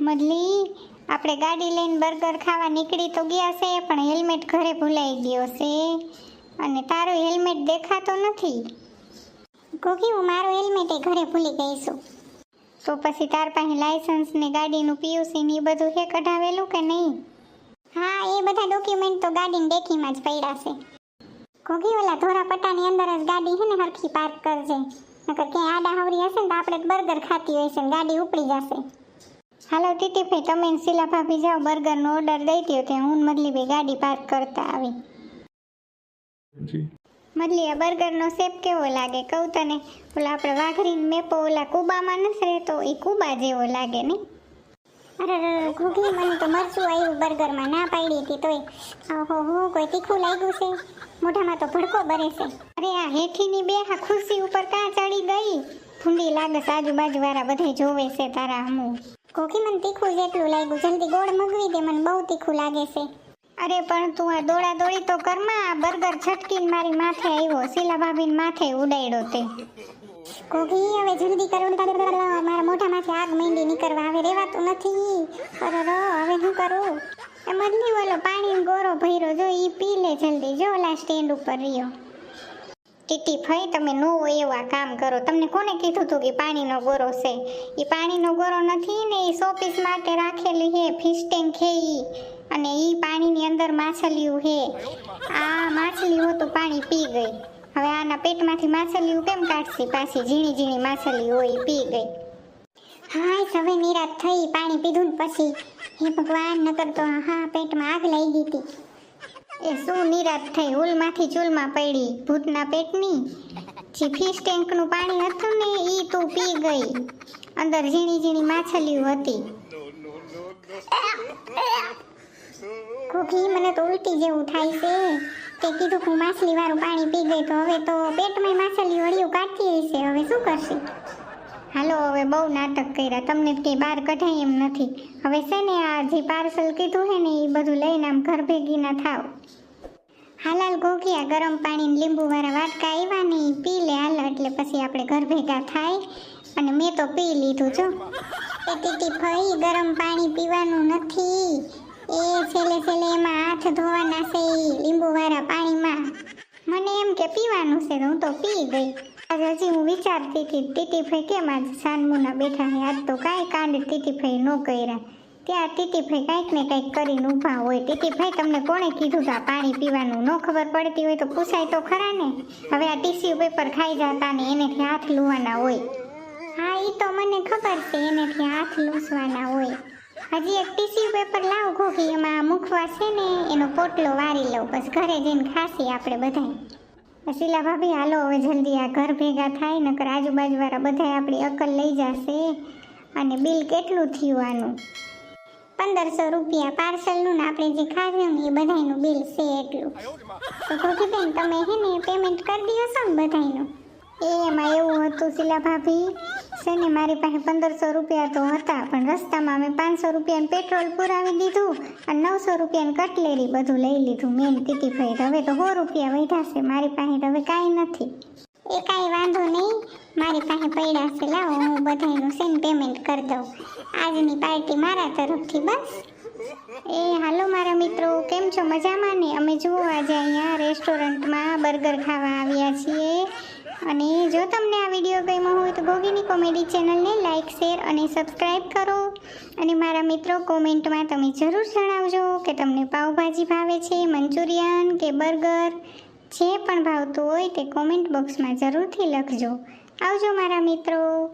મદલી આપણે ગાડી લઈને બર્ગર ખાવા નીકળી તો ગયા છે, પણ હેલ્મેટ ઘરે ભૂલાઈ ગયો છે. અને તારો હેલ્મેટ દેખાતો નથી. કોકી હું મારો હેલ્મેટ એ ઘરે ભૂલી ગઈ છું. તો પછી તાર પાસે લાયસન્સ ને ગાડીનું પીયુસી ને એ બધું હે કઢાવેલું કે નહીં? હા, એ બધા ડોક્યુમેન્ટ તો ગાડીની ડેકીમાં જ પડ્યા છે. કોકી ઓલા ધોરા પટ્ટાની અંદર જ ગાડી છે ને હરખી પાર્ક કરજે. નકર ક્યાંય આડા હવરી હશે ને તો આપણે બર્ગર ખાતી હોય છે ગાડી ઉપડી જશે. હાલો ટીટીભાઈ તમે શીલા ભાભી જાઓ બર્ગરનો ઓર્ડર દઈ દ્યો તે હું મદલીભાઈ ગાડી પાર્ક કરતા આવી. જી. મદલી આ બર્ગરનો શેપ કેવો લાગે? કહું તને. ઓલા આપણે વાઘરી મેપો ઓલા કુબામાં નથી રહેતો એ કુબા જેવો લાગે નહીં. અરે ઘૂઘી મને તો મરચું આવ્યું બર્ગરમાં ના પાડી હતી તોય. ઓહો હો કોઈ તીખું લાગ્યું છે? મોઢામાં તો ભડકો ભરે છે. અરે આ હેઠીની બે આ ખુરશી ઉપર કાં ચડી ગઈ? ભૂંડી લાગે આજુબાજુ વાળા બધા જોવે છે તારા હમું. ઘોઘી મને તીખું જેટલું લાગ્યું જલ્દી ગોળ મગવી દે મને બહુ તીખું લાગે છે. અરે પણ તું આ દોડા દોડી તો કરમાં આ બર્ગર છટકીને મારી માથે આવ્યો શીલા ભાભીને માથે ઉડાડ્યો તે. કોકી હવે જલ્દી કરો મારા મોઢામાંથી આગ માંડી નીકળવા હવે રેવાતું નથી અરે રો હવે શું કરું? એ નહીં બોલો પાણી ગોરો ભર્યો જો ઈ પી લે જલ્દી. જો ઓલા સ્ટેન્ડ ઉપર રહ્યો. ટીટી ફઈ તમે ન હોય એવા કામ કરો. તમને કોને કીધું હતું કે પાણીનો ગોરો છે? એ પાણીનો ગોરો નથી ને એ શોપીસ માટે રાખેલી હે ફિશ ટેન્ક હે ઈ. અને એ પાણીની અંદર માછલીઓ હે. આ માછલીઓ તો પાણી પી ગઈ. હવે આના પેટમાંથી માછલીઓ કેમ કાઢશે? પાછી ઝીણી ઝીણી માછલી હોય પી ગઈ. હાય હવે નિરાશ થઈ, પાણી પીધું ને પછી. હે ભગવાન, નકર તો હા, પેટમાં આગ લાગી ગઈ હતી. એ શું નિરાત થઈ ઉલમાંથી ચૂલમાં પડી? ભૂતના પેટની? જે, ફિશ ટેન્કનું પાણી હતું ને એ તો પી ગઈ. અંદર ઝીણી ઝીણી માછલીઓ હતી. કોકી, મને તો ઉલટી જેવું થાય છે. તે કીધું, હું માછલી વાળું પાણી પી ગઈ, તો હવે તો પેટમાં માછલી વળિયું કાઢતી હશે. હવે શું કરશે? હાલો, હવે બહુ નાટક કર્યા. તમને કંઈ બહાર કઢાય એમ નથી. હવે છે ને આ જે પાર્સલ કીધું હે ને, એ બધું લઈને આમ ઘર ભેગી ના થાવ. હાલાલ ઘોઘિયા ગરમ પાણી ને લીંબુ વાળા વાટકા આવ્યા ને પી લે હાલ, એટલે પછી આપણે ઘર ભેગા થાય. અને મેં તો પી લીધું, જો. એ ટીટી ફઈ, ગરમ પાણી પીવાનું નથી. એ છેલ્લે છેલ્લે એમાં હાથ ધોવાના છે લીંબુ વાળા પાણીમાં. મને એમ કે પીવાનું છે હું તો પી ગઈ. હજી હું વિચારતી હતી ટીટીભાઈ કેમ આજે સાનમુના બેઠા હે તો કાંઈ કાંડ ટીટીફાઈ ન કર્યા. ત્યાં ટીટીફાઈ કાંઈક ને કાંઈક કરીને ઊભા હોય. ટીટીફાઈ તમને કોણે કીધું હતું આ પાણી પીવાનું ન ખબર પડતી હોય તો પૂછાય તો ખરા ને? હવે આ ટીસ્યુ પેપર ખાઈ જતા ને એનેથી હાથ લુવાના હોય. હા એ તો મને ખબર છે, એનેથી હાથ લૂસવાના હોય. હજી એક ટીસ્યુ પેપર લાવ ઘોઘી એમાં મૂકવા છે ને, એનો પોટલો વારી લઉં. બસ ઘરે જઈને ખાસી આપણે બધાય. શીલા ભાભી, હાલો, હવે જલ્દી આ ઘર ભેગા થાય, નકર આજુબાજુવાળા બધાય આપણી અકલ લઈ જશે. અને બિલ કેટલું થયું આનું? પંદરસો રૂપિયા પાર્સલનું ને આપણે જે ખાવ્યું ને એ બધાયનું બિલ છે એટલું. તો ઘોઘીબેન તમે હે ને પેમેન્ટ કરી દો છો ને બધાયનું? એ એમાં એવું હતું શીલા ભાભી છે મારી પાસે પંદરસો રૂપિયા તો હતા, પણ રસ્તામાં મેં પાંચસો રૂપિયાનું પેટ્રોલ પુરાવી દીધું અને નવસો રૂપિયાની કટલેરી બધું લઈ લીધું. મેન ટીટીભાઈ હવે તો સો રૂપિયા વધ્યા મારી પાસે હવે કાંઈ નથી. એ કાંઈ વાંધો નહીં, મારી પાસે પડ્યા છે, લાવો, હું બધાયનું છે પેમેન્ટ કરી દઉં. આજની પાર્ટી મારા તરફથી બસ. એ, હાલો મારા મિત્રો, કેમ છો? મજામાં ને? અમે જુઓ, આજે અહીંયા રેસ્ટોરન્ટમાં બર્ગર ખાવા આવ્યા છીએ. અને જો તમને આ વીડિયો ગમ્યો હોય તો ગોગીની કોમેડી ચેનલને લાઇક શેર અને સબસ્ક્રાઈબ કરો. અને મારા મિત્રો કોમેન્ટમાં તમે જરૂર જણાવજો કે તમને પાઉભાજી ભાવે છે, મંચુરિયન કે બર્ગર. જે પણ ભાવતું હોય તે કોમેન્ટ બોક્સમાં જરૂરથી લખજો. આવજો મારા મિત્રો.